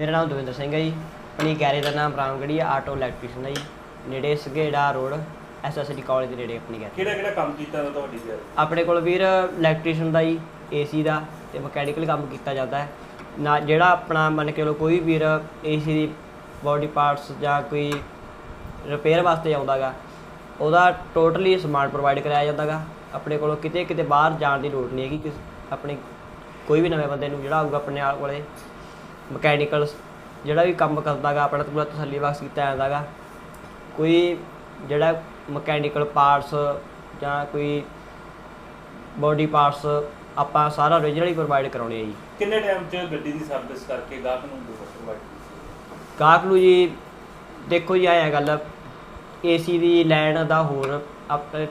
ਮੇਰਾ ਨਾਮ ਦਵਿੰਦਰ ਸਿੰਘ ਹੈ ਜੀ। ਆਪਣੀ ਗੈਰੇਜ ਦਾ ਨਾਮ ਰਾਮਗੜੀ ਆਟੋ ਇਲੈਕਟ੍ਰੀਸ਼ੀਅਨ ਹੈ ਜੀ। ਨੇੜੇ ਸਗੇੜਾ ਰੋਡ ਐਸਐਸਡੀ ਕਾਲਜ ਦੇ ਨੇੜੇ ਆਪਣੀ ਗੈਰੇਜ। ਕਿਹੜਾ ਕਿਹੜਾ ਕੰਮ ਕੀਤਾ ਵਾ ਤੁਹਾਡੀ ਯਾਰ ਆਪਣੇ ਕੋਲ ਵੀਰ ਇਲੈਕਟ੍ਰੀਸ਼ੀਅਨ ਦਾ ਜੀ ਏਸੀ ਦਾ ਤੇ ਮਕੈਨੀਕਲ ਕੰਮ ਕੀਤਾ ਜਾਂਦਾ ਹੈ। ਨਾ ਜਿਹੜਾ ਆਪਣਾ ਮੰਨ ਕੇ ਲੋ ਕੋਈ ਵੀਰ ਏਸੀ ਦੀ ਬਾਡੀ ਪਾਰਟਸ ਜਾਂ ਕੋਈ ਰਿਪੇਅਰ ਵਾਸਤੇ ਆਉਂਦਾਗਾ ਉਹਦਾ ਟੋਟਲੀ ਸਮਾਨ ਪ੍ਰੋਵਾਈਡ ਕਰਾਇਆ ਜਾਂਦਾਗਾ ਆਪਣੇ ਕੋਲੋਂ ਕਿਤੇ ਕਿਤੇ ਬਾਹਰ ਜਾਣ ਦੀ ਲੋੜ ਨਹੀਂ ਹੈਗੀ ਕਿਸ ਆਪਣੇ ਕੋਈ ਵੀ ਨਵੇਂ ਬੰਦੇ ਨੂੰ ਜਿਹੜਾ ਆਊਗਾ ਆਪਣੇ ਆਲ ਕੋਲੇ ਮਕੈਨੀਕਲ ਜਿਹੜਾ ਵੀ ਕੰਮ ਕਰਦਾਗਾ ਆਪਣਾ ਪੂਰਾ ਤਸੱਲੀ ਬਖਸ਼ ਕੀਤਾ ਜਾਂਦਾਗਾ। ਕੋਈ ਜਿਹੜਾ ਮਕੈਨੀਕਲ ਪਾਰਟਸ ਜਾਂ ਕੋਈ ਬੋਡੀ ਪਾਰਟਸ ਆਪਾਂ ਸਾਰਾ originally ਪ੍ਰੋਵਾਈਡ ਕਰਾਉਣੇ ਆ ਜੀ। ਕਿੰਨੇ ਟਾਈਮ 'ਚ ਗੱਡੀ ਦੀ ਸਰਵਿਸ ਕਰਕੇ ਗਾਹਕ ਨੂੰ ਪ੍ਰੋਵਾਈਡ ਗਾਹਕ ਨੂੰ ਜੀ ਦੇਖੋ ਜੀ ਆਇਆ ਗੱਲ ਏਸੀ ਦੀ ਲੈਣ ਦਾ ਹੋਰ ਆਪਣੇ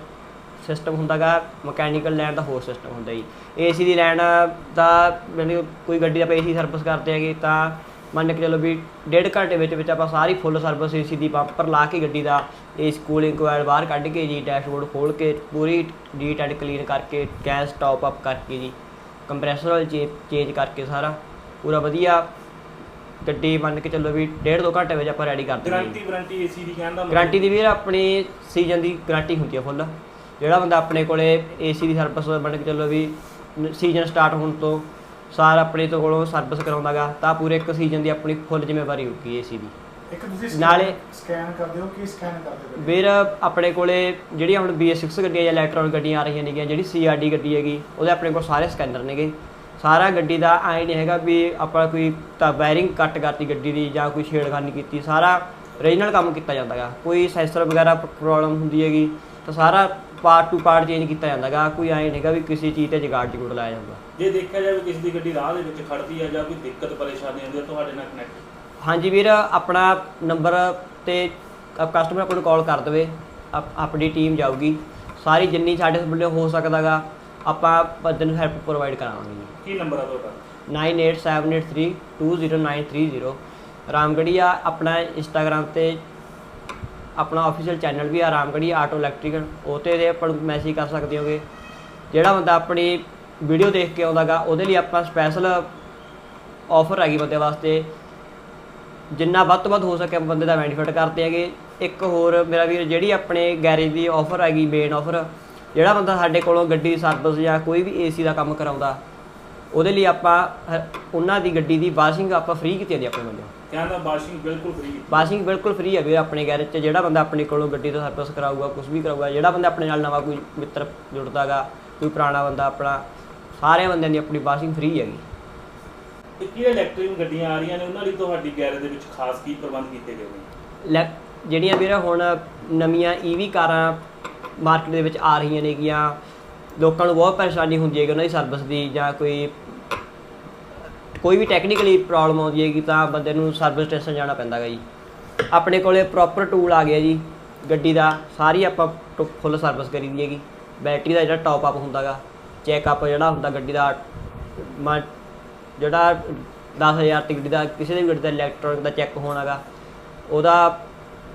ਸਿਸਟਮ ਹੁੰਦਾਗਾ ਮਕੈਨੀਕਲ ਲੈਣ ਦਾ ਹੋਰ ਸਿਸਟਮ ਹੁੰਦਾ ਜੀ। ਏਸੀ ਦੀ ਲੈਣ ਦਾ ਮੈਨੂੰ ਕੋਈ ਗੱਡੀ ਦਾ ਏਸੀ ਸਰਵਿਸ ਕਰਦੇ ਹੈਗੇ ਤਾਂ ਮੰਨ ਕੇ ਚੱਲੋ ਵੀ ਡੇਢ ਘੰਟੇ ਵਿੱਚ ਵਿੱਚ ਆਪਾਂ ਸਾਰੀ ਫੁੱਲ ਸਰਵਿਸ ਏਸੀ ਦੀ ਬੰਪਰ ਲਾ ਕੇ ਗੱਡੀ ਦਾ ਏਸ ਕੂਲਿੰਗ ਕੋਇਲ ਬਾਹਰ ਕੱਢ ਕੇ ਜੀ ਡੈਸ਼ਬੋਰਡ ਖੋਲ ਕੇ ਪੂਰੀ ਡੀਟ ਐਂਡ ਕਲੀਨ ਕਰਕੇ ਗੈਸ ਟੌਪ ਅਪ ਕਰਕੇ ਜੀ ਕੰਪਰੈਸਰ ਆਇਲ ਚੇਂਜ ਕਰਕੇ ਸਾਰਾ ਪੂਰਾ ਵਧੀਆ। ਗੱਡੀ ਮੰਨ ਕੇ ਚੱਲੋ ਵੀ ਡੇਢ ਦੋ ਘੰਟੇ ਵਿੱਚ ਆਪਾਂ ਰੈਡੀ ਕਰ ਦਿੰਦੇ ਗਾਰੰਟੀ ਵਾਰੰਟੀ ਏਸੀ ਦੀ ਕਹਿਣ ਦਾ ਮਤਲਬ- ਗਾਰੰਟੀ ਦੀ ਵੀਰ ਆਪਣੀ ਸੀਜ਼ਨ ਦੀ ਗਾਰੰਟੀ ਹੁੰਦੀ ਹੈ ਫੁੱਲ ਜਿਹੜਾ ਬੰਦਾ ਆਪਣੇ ਕੋਲੇ ਏਸੀ ਦੀ ਸਰਵਿਸ ਮੰਨ ਕੇ ਚੱਲੋ ਵੀ ਸੀਜ਼ਨ ਸਟਾਰਟ ਹੋਣ ਤੋਂ ਸਾਰ ਆਪਣੇ ਤੋਂ ਕੋਲੋਂ ਸਰਵਿਸ ਕਰਾਉਂਦਾਗਾ ਤਾਂ ਪੂਰੇ ਇੱਕ ਸੀਜ਼ਨ ਦੀ ਆਪਣੀ ਫੁੱਲ ਜ਼ਿੰਮੇਵਾਰੀ ਹੋਊਗੀ ਏਸੀ ਦੀ। ਇੱਕ ਤੁਸੀਂ ਨਾਲੇ- ਸਕੈਨ ਕਰਦੇ ਹੋ ਕੀ ਸਕੈਨ ਕਰਦੇ ਹੋ? ਵੀਰ ਆਪਣੇ ਕੋਲੇ ਜਿਹੜੀਆਂ ਹੁਣ BS6 ਗੱਡੀਆਂ ਜਾਂ ਇਲੈਕਟ੍ਰੋਨਿਕ ਗੱਡੀਆਂ ਆ ਰਹੀਆਂ ਨੇਗੀਆਂ ਜਿਹੜੀ CRD ਗੱਡੀ ਹੈਗੀ ਉਹਦੇ ਆਪਣੇ ਕੋਲ ਸਾਰੇ ਸਕੈਨਰ ਨੇਗੇ। ਸਾਰਾ ਗੱਡੀ ਦਾ ਐ ਨਹੀਂ ਹੈਗਾ ਵੀ ਆਪਾਂ ਕੋਈ ਤਾਂ ਵਾਇਰਿੰਗ ਕੱਟ ਕਰਤੀ ਗੱਡੀ ਦੀ ਜਾਂ ਕੋਈ ਛੇੜਖਾਨੀ ਕੀਤੀ ਸਾਰਾ ਓਰੀਜਨਲ ਕੰਮ ਕੀਤਾ ਜਾਂਦਾਗਾ। ਕੋਈ ਸੈਂਸਰ ਵਗੈਰਾ ਪ੍ਰੋਬਲਮ ਹੁੰਦੀ ਹੈਗੀ ਤਾਂ ਸਾਰਾ ਪਾਰਟ ਟੂ ਪਾਰਟ ਚੇਂਜ ਕੀਤਾ ਜਾਂਦਾਗਾ ਕੋਈ ਐ ਨਹੀਂਗਾ ਵੀ ਕਿਸੇ ਚੀਜ਼ ਤੇ ਜਗਾੜ ਜਗੂੜ ਲਾਇਆ ਜਾਂਦਾ। ਜੇ ਦੇਖਿਆ ਜਾਵੇ ਕਿਸੇ ਦੀ ਗੱਡੀ ਰਾਹ ਦੇ ਵਿੱਚ ਖੜਦੀ ਹੈ ਜਾਂ ਕੋਈ ਦਿੱਕਤ ਪਰੇਸ਼ਾਨੀ ਆਉਂਦੀ ਹੈ ਤੁਹਾਡੇ ਨਾਲ ਕਨੈਕਟ ਹਾਂਜੀ ਵੀਰ ਆਪਣਾ ਨੰਬਰ ਤੇ ਕਸਟਮਰ ਆਪਾਂ ਨੂੰ ਕਾਲ ਕਰ ਦੇਵੇ। ਆਪ- ਆਪਣੀ ਟੀਮ ਜਾਊਗੀ। ਸਾਰੀ ਜਿੰਨੀ ਸਾਡੇ ਵੱਲੋਂ ਹੋ ਸਕਦਾਗਾ ਆਪਾਂ ਬੰਦੇ ਨੂੰ ਹੈਲਪ ਪ੍ਰੋਵਾਈਡ ਕਰਾਵਾਂਗੇ ਕੀ ਨੰਬਰ ਆ ਤੁਹਾਡਾ? 9878320930 ਰਾਮਗੜੀਆ ਆਪਣਾ ਇੰਸਟਾਗ੍ਰam ਤੇ ਆਪਣਾ ਅਫੀਸ਼ੀਅਲ ਚੈਨਲ ਵੀ ਆ ਰਾਮਗੜੀ ਆਟੋ ਇਲੈਕਟ੍ਰੀਕਲ ਉਹ ਤੇ ਦੇ ਆਪਾਂ ਮੈਸੇਜ ਕਰ ਸਕਦੇ ਹੋਗੇ। ਜਿਹੜਾ ਬੰਦਾ ਆਪਣੀ ਵੀਡੀਓ ਦੇਖ ਕੇ ਆਉਂਦਾਗਾ ਉਹਦੇ ਲਈ ਆਪਾਂ ਸਪੈਸ਼ਲ ਆਫਰ ਹੈਗੀ ਬੰਦੇ ਵਾਸਤੇ। ਜਿੰਨਾ ਵੱਧ ਤੋਂ ਵੱਧ ਹੋ ਸਕੇ ਬੰਦੇ ਦਾ ਬੈਨੀਫਿਟ ਕਰਦੇ ਹੈਗੇ। ਇੱਕ ਹੋਰ ਮੇਰਾ ਵੀਰ, ਜਿਹੜੀ ਆਪਣੇ ਗੈਰੇਜ ਦੀ ਆਫਰ ਹੈਗੀ ਮੇਨ ਆਫਰ ਜਿਹੜਾ ਬੰਦਾ ਸਾਡੇ ਕੋਲੋਂ ਗੱਡੀ ਸਰਵਿਸ ਜਾਂ ਕੋਈ ਵੀ ਏਸੀ ਦਾ ਕੰਮ ਕਰਾਉਂਦਾ ਉਹਦੇ ਲਈ ਆਪਾਂ ਉਹਨਾਂ ਦੀ ਗੱਡੀ ਦੀ ਵਾਸ਼ਿੰਗ ਆਪਾਂ ਫ੍ਰੀ ਕੀਤੀ ਜਾਂਦੀ ਆਪਣੇ ਵੱਲੋਂ। ਕਹਿੰਦਾ ਵਾਸ਼ਿੰਗ ਬਿਲਕੁਲ ਫ੍ਰੀ ਵਾਸ਼ਿੰਗ ਬਿਲਕੁਲ ਫ੍ਰੀ ਹੈ ਵੀਰ ਆਪਣੇ ਗੈਰੇਜ 'ਚ ਜਿਹੜਾ ਬੰਦਾ ਆਪਣੇ ਕੋਲੋਂ ਗੱਡੀ ਦਾ ਸਰਵਿਸ ਕਰਾਊਗਾ ਕੁਝ ਵੀ ਕਰਾਊਗਾ ਜਿਹੜਾ ਬੰਦਾ ਆਪਣੇ ਨਾਲ ਨਵਾਂ ਕੋਈ ਮਿੱਤਰ ਜੁੜਦਾਗਾ ਕੋਈ ਪੁਰਾਣਾ ਬੰਦਾ ਆਪਣਾ ਸਾਰਿਆਂ ਬੰਦਿਆਂ ਦੀ ਆਪਣੀ ਵਾਸ਼ਿੰਗ ਫ੍ਰੀ ਹੈਗੀ। ਕਿਹੜੇ ਇਲੈਕਟ੍ਰਿਕ ਗੱਡੀਆਂ ਆ ਰਹੀਆਂ ਨੇ ਉਹਨਾਂ ਲਈ ਤੁਹਾਡੀ ਗੈਰੇਜ ਦੇ ਵਿੱਚ ਖਾਸ ਕੀ ਪ੍ਰਬੰਧ ਕੀਤੇ ਗਏ ਨੇ? ਜਿਹੜੀਆਂ ਵੀਰ ਹੁਣ ਨਵੀਆਂ ਈਵੀ ਕਾਰਾਂ ਮਾਰਕੀਟ ਦੇ ਵਿੱਚ ਆ ਰਹੀਆਂ ਨੇਗੀਆਂ ਲੋਕਾਂ ਨੂੰ ਬਹੁਤ ਪਰੇਸ਼ਾਨੀ ਹੁੰਦੀ ਹੈਗੀ, ਉਹਨਾਂ ਦੀ ਸਰਵਿਸ ਦੀ ਜਾਂ ਕੋਈ ਕੋਈ ਵੀ ਟੈਕਨੀਕਲੀ ਪ੍ਰੋਬਲਮ ਆਉਂਦੀ ਹੈਗੀ ਤਾਂ ਬੰਦੇ ਨੂੰ ਸਰਵਿਸ ਸਟੇਸ਼ਨ ਜਾਣਾ ਪੈਂਦਾ ਹੈਗਾ ਜੀ। ਆਪਣੇ ਕੋਲੇ ਪ੍ਰੋਪਰ ਟੂਲ ਆ ਗਿਆ ਜੀ, ਗੱਡੀ ਦਾ, ਸਾਰੀ ਆਪਾਂ ਫੁੱਲ ਸਰਵਿਸ ਕਰੀ ਦੀ ਹੈਗੀ। ਬੈਟਰੀ ਦਾ ਜਿਹੜਾ ਟੌਪ ਅਪ ਹੁੰਦਾਗਾ ਚੈੱਕ ਅਪ ਜਿਹੜਾ ਹੁੰਦਾ ਗੱਡੀ ਦਾ, ਮ- ਜਿਹੜਾ 10000 ਦੀ ਗੱਡੀ ਦਾ, ਕਿਸੇ ਦੀ ਵੀ ਗੱਡੀ ਦਾ ਇਲੈਕਟ੍ਰੋਨਿਕ ਦਾ ਚੈੱਕ ਹੋਣਾਗਾ ਉਹਦਾ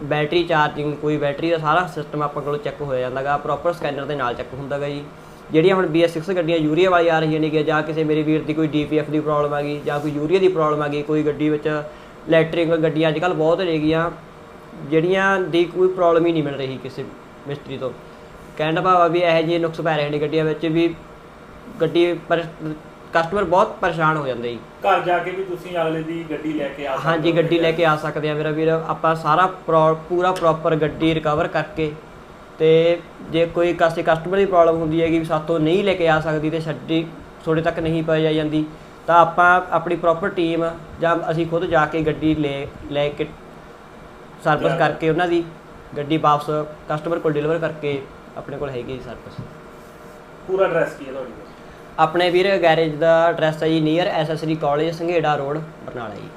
ਬੈਟਰੀ ਚਾਰਜਿੰਗ ਕੋਈ ਬੈਟਰੀ ਦਾ ਸਾਰਾ ਸਿਸਟਮ ਆਪਾਂ ਕੋਲ ਚੈੱਕ ਹੋ ਜਾਂਦਾਗਾ ਪ੍ਰੋਪਰ ਸਕੈਨਰ ਦੇ ਨਾਲ ਚੈੱਕ ਹੁੰਦਾਗਾ ਜੀ। ਜਿਹੜੀਆਂ ਹੁਣ BS6 ਗੱਡੀਆਂ ਯੂਰੀਆ ਵਾਲੀ ਆ ਰਹੀਆਂ ਨੇਗੀਆਂ ਜਾਂ ਕਿਸੇ ਮੇਰੇ ਵੀਰ ਦੀ ਕੋਈ DPF ਦੀ ਪ੍ਰੋਬਲਮ ਆ ਗਈ ਜਾਂ ਕੋਈ ਯੂਰੀਆ ਦੀ ਪ੍ਰੋਬਲਮ ਆ ਗਈ ਕੋਈ ਗੱਡੀ ਵਿੱਚ ਇਲੈਕਟ੍ਰਿਕ ਗੱਡੀਆਂ ਅੱਜ ਕੱਲ੍ਹ ਬਹੁਤ ਨੇਗੀਆਂ ਜਿਹੜੀਆਂ ਦੀ ਕੋਈ ਪ੍ਰੋਬਲਮ ਹੀ ਨਹੀਂ ਮਿਲ ਰਹੀ ਕਿਸੇ ਮਿਸਤਰੀ ਤੋਂ। ਕਹਿਣ ਦਾ ਭਾਵ ਆ ਵੀ ਇਹੋ ਜਿਹੇ ਨੁਕਸ ਪੈ ਰਹੇ ਨੇ ਗੱਡੀਆਂ ਵਿੱਚ ਵੀ ਗੱਡੀ ਪਰ ਕਸਟਮਰ ਬਹੁਤ ਪਰੇਸ਼ਾਨ ਹੋ ਜਾਂਦੇ ਜੀ। ਘਰ ਜਾ ਕੇ ਵੀ ਤੁਸੀਂ ਅਗਲੇ ਦੀ ਗੱਡੀ ਲੈ ਕੇ ਆ ਸਕਦੇ ਹਾਂਜੀ ਗੱਡੀ ਲੈ ਕੇ ਆ ਸਕਦੇ ਆ। ਮੇਰਾ ਵੀਰ ਆਪਾਂ ਸਾਰਾ ਪੂਰਾ ਪ੍ਰੋਪਰ ਗੱਡੀ ਰਿਕਵਰ ਕਰਕੇ ਤੇ ਜੇ ਕੋਈ ਕਾਸੇ ਕਸਟਮਰ ਦੀ ਪ੍ਰੋਬਲਮ ਹੁੰਦੀ ਹੈਗੀ ਵੀ ਸਾਤੋਂ ਨਹੀਂ ਲੈ ਕੇ ਆ ਸਕਦੀ ਤੇ ਛੱਡੀ ਤੁਹਾਡੇ ਤੱਕ ਨਹੀਂ ਪਹੁੰਚ ਜਾਈ ਜਾਂਦੀ ਤਾਂ ਆਪਾਂ ਆਪਣੀ ਪ੍ਰੋਪਰ ਟੀਮ ਜਾਂ ਅਸੀਂ ਖੁਦ ਜਾ ਕੇ ਗੱਡੀ ਲੈ ਲੈ ਕੇ ਸਰਵਿਸ ਕਰਕੇ ਉਹਨਾਂ ਦੀ ਗੱਡੀ ਵਾਪਸ ਕਸਟਮਰ ਕੋਲ ਡਿਲੀਵਰ ਕਰਕੇ ਆਪਣੇ ਕੋਲ ਹੈਗੀ ਸਰਵਿਸ ਪੂਰਾ ਐਡਰੈਸ ਕੀ ਹੈ ਤੁਹਾਡੀ? ਆਪਣੇ ਵੀਰ ਗੈਰੇਜ ਦਾ ਐਡਰੈਸ ਹੈ ਜੀ near SSD college Sanghera road Barnala ਜੀ।